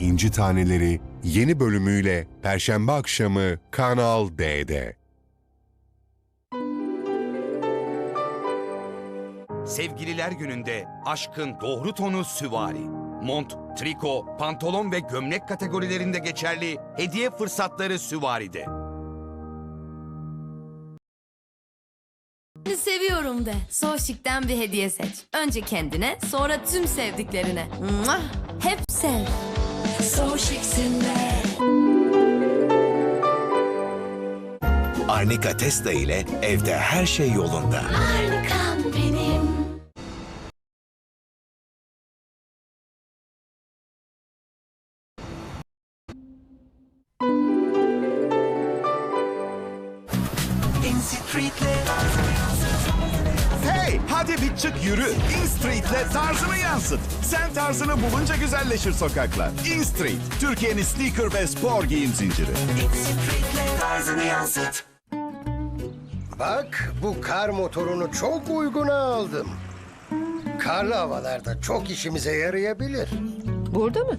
İnci Taneleri yeni bölümüyle Perşembe akşamı Kanal D'de. Sevgililer gününde aşkın doğru tonu süvari. Mont, triko, pantolon ve gömlek kategorilerinde geçerli hediye fırsatları süvaride. Seni seviyorum de. Soşik'ten bir hediye seç. Önce kendine, sonra tüm sevdiklerine. Hep sev. Arnika Tesla ile evde her şey yolunda. Harikam benim. Hey hadi bir çık yürü. In Street'le tarzını yansıt. Sen tarzını bulunca güzelleşir sokaklar. In Street, Türkiye'nin sneaker ve spor giyim zinciri. Bak bu kar motorunu çok uyguna aldım. Karlı havalarda çok işimize yarayabilir. Burada mı?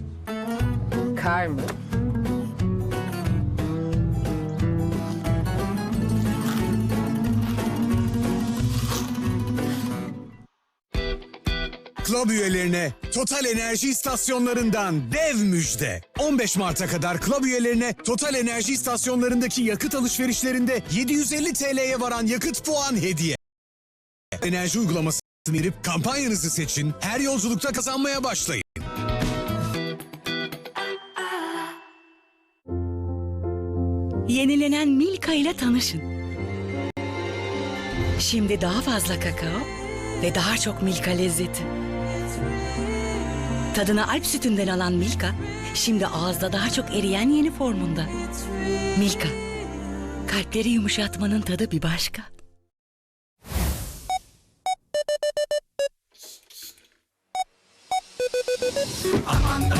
Kar mı? Club üyelerine Total Enerji istasyonlarından dev müjde. 15 Mart'a kadar Club üyelerine Total Enerji istasyonlarındaki yakıt alışverişlerinde 750 TL'ye varan yakıt puan hediye. Enerji uygulamasını indirip kampanyanızı seçin, her yolculukta kazanmaya başlayın. Yenilenen Milka ile tanışın. Şimdi daha fazla kakao ve daha çok Milka lezzeti. Tadını Alp sütünden alan Milka, şimdi ağızda daha çok eriyen yeni formunda. Milka, kalpleri yumuşatmanın tadı bir başka.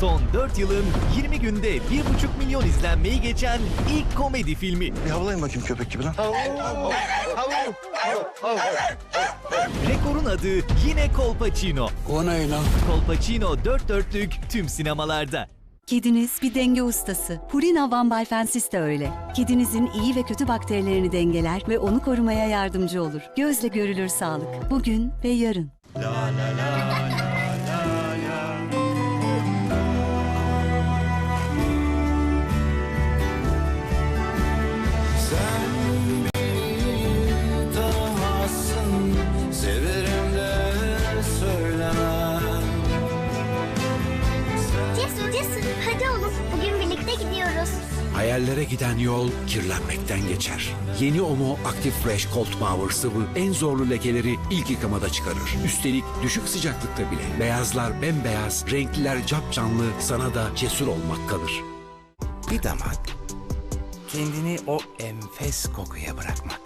Son 4 yılın 20 günde 1,5 milyon izlenmeyi geçen ilk komedi filmi. Bir havalayın bakayım köpek gibi lan. Rekorun adı yine Kolpaçino. O ne lan? Kolpaçino 4 dörtlük tüm sinemalarda. Kediniz bir denge ustası. Purina Van Balfensis de öyle. Kedinizin iyi ve kötü bakterilerini dengeler ve onu korumaya yardımcı olur. Gözle görülür sağlık. Bugün ve yarın. Cesur gidiyoruz. Hayallere giden yol kirlenmekten geçer. Yeni Omo Active Fresh Cold Power sıvı en zorlu lekeleri ilk yıkamada çıkarır. Üstelik düşük sıcaklıkta bile beyazlar bembeyaz, renkliler capcanlı sana da cesur olmak kalır. Bir damak kendini o enfes kokuya bırakmak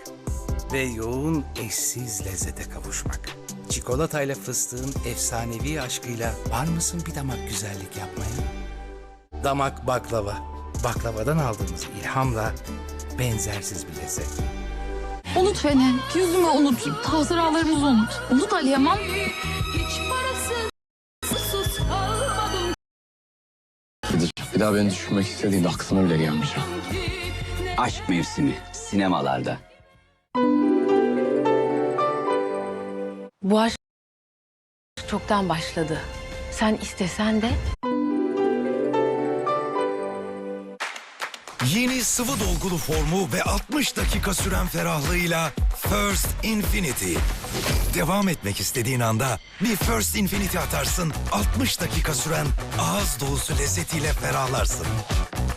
ve yoğun eşsiz lezzete kavuşmak. Çikolatayla fıstığın efsanevi aşkıyla var mısın bir damak güzellik yapmaya? Damak baklava. Baklavadan aldığımız ilhamla benzersiz bir lezzet. Unut beni. Yüzümü unut. Hatıralarımızı unut. Unut Ali Yaman. Bir daha beni düşünmek istediğinde aklına bile gelmeyeceğim. Aşk mevsimi sinemalarda. Bu aşk çoktan başladı. Sen istesen de Yeni sıvı dolgulu formu ve 60 dakika süren ferahlığıyla First Infinity. Devam etmek istediğin anda bir First Infinity atarsın. 60 dakika süren ağız dolusu lezzetiyle ferahlarsın.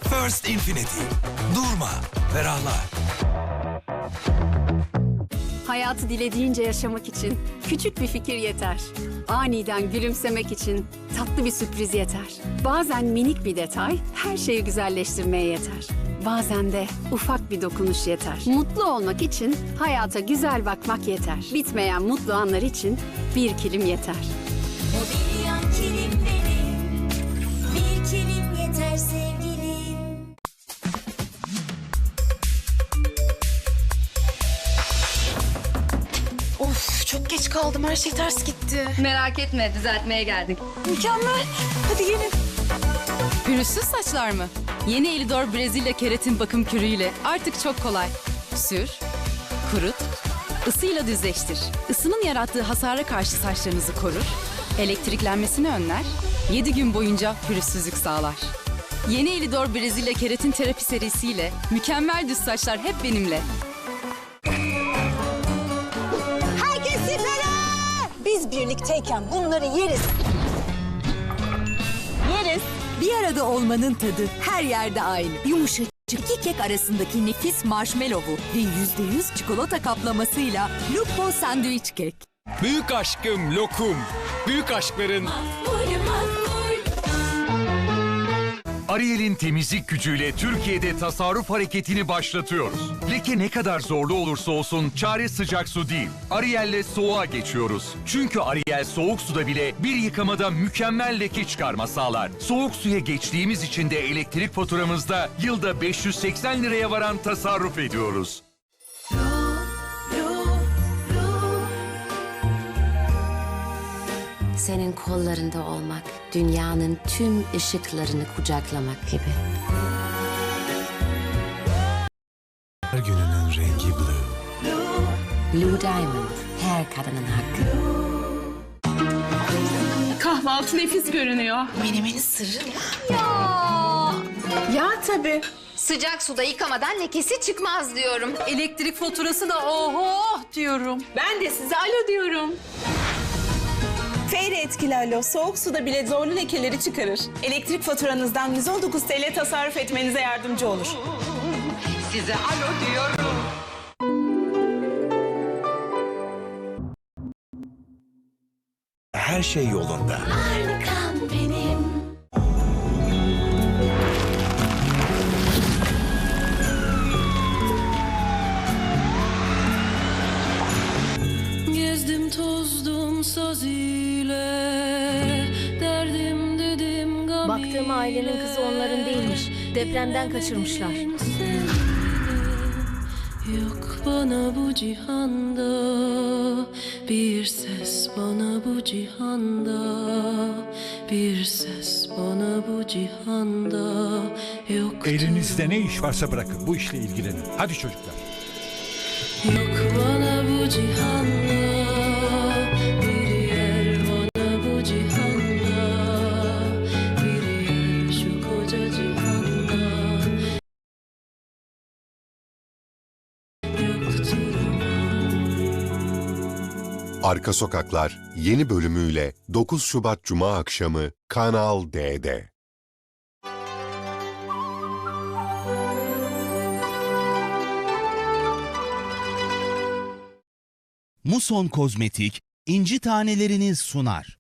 First Infinity. Durma, ferahla. Hayatı dilediğince yaşamak için küçük bir fikir yeter. Aniden gülümsemek için tatlı bir sürpriz yeter. Bazen minik bir detay her şeyi güzelleştirmeye yeter. Bazen de ufak bir dokunuş yeter. Mutlu olmak için hayata güzel bakmak yeter. Bitmeyen mutlu anlar için bir kilim yeter. Mobilyan kilim benim. Bir kilim yeter sevgilim. Of çok geç kaldım her şey ters gitti. Merak etme düzeltmeye geldik. Mükemmel. Hadi gelin. Pürüzsüz saçlar mı? Yeni Elidor Brezilya keratin bakım kürüyle artık çok kolay. Sür, kurut, ısıyla düzleştir. Isının yarattığı hasara karşı saçlarınızı korur, elektriklenmesini önler, 7 gün boyunca pürüzsüzlük sağlar. Yeni Elidor Brezilya keratin terapi serisiyle mükemmel düz saçlar hep benimle. Herkes sifere. Biz birlikteyken bunları yeriz. Yeriz. Bir arada olmanın tadı her yerde aynı. Yumuşacık iki kek arasındaki nefis marshmallow'u ve %100 çikolata kaplamasıyla Lupo sandviç kek. Büyük aşkım lokum. Büyük aşkların Ariel'in temizlik gücüyle Türkiye'de tasarruf hareketini başlatıyoruz. Leke ne kadar zorlu olursa olsun çare sıcak su değil. Ariel'le soğuğa geçiyoruz. Çünkü Ariel soğuk suda bile bir yıkamada mükemmel leke çıkarma sağlar. Soğuk suya geçtiğimiz için de elektrik faturamızda yılda 580 liraya varan tasarruf ediyoruz. Senin kollarında olmak, dünyanın tüm ışıklarını kucaklamak gibi. Her gününün rengi blue. Blue Diamond, her kadının hakkı. Kahvaltı nefis görünüyor. Menemenin sırrı Ya. Ya tabii. Sıcak suda yıkamadan lekesi çıkmaz diyorum. Elektrik faturası da oho diyorum. Ben de size alo diyorum. Feyre etkili alo soğuk suda bile zorlu lekeleri çıkarır. Elektrik faturanızdan 119 TL tasarruf etmenize yardımcı olur. Size alo diyorum. Her şey yolunda. Harikam benim. Gezdim tozdum saz Baktığım ailenin kızı onların değilmiş. Depremden kaçırmışlar. Yok bana bu cihanda Bir ses bana bu cihanda Bir ses bana bu cihanda Yok Elinizde ne iş varsa bırakın bu işle ilgilenin. Hadi çocuklar. Yok bana bu cihanda Arka Sokaklar yeni bölümüyle 9 Şubat Cuma akşamı Kanal D'de. Muson Kozmetik inci tanelerini sunar.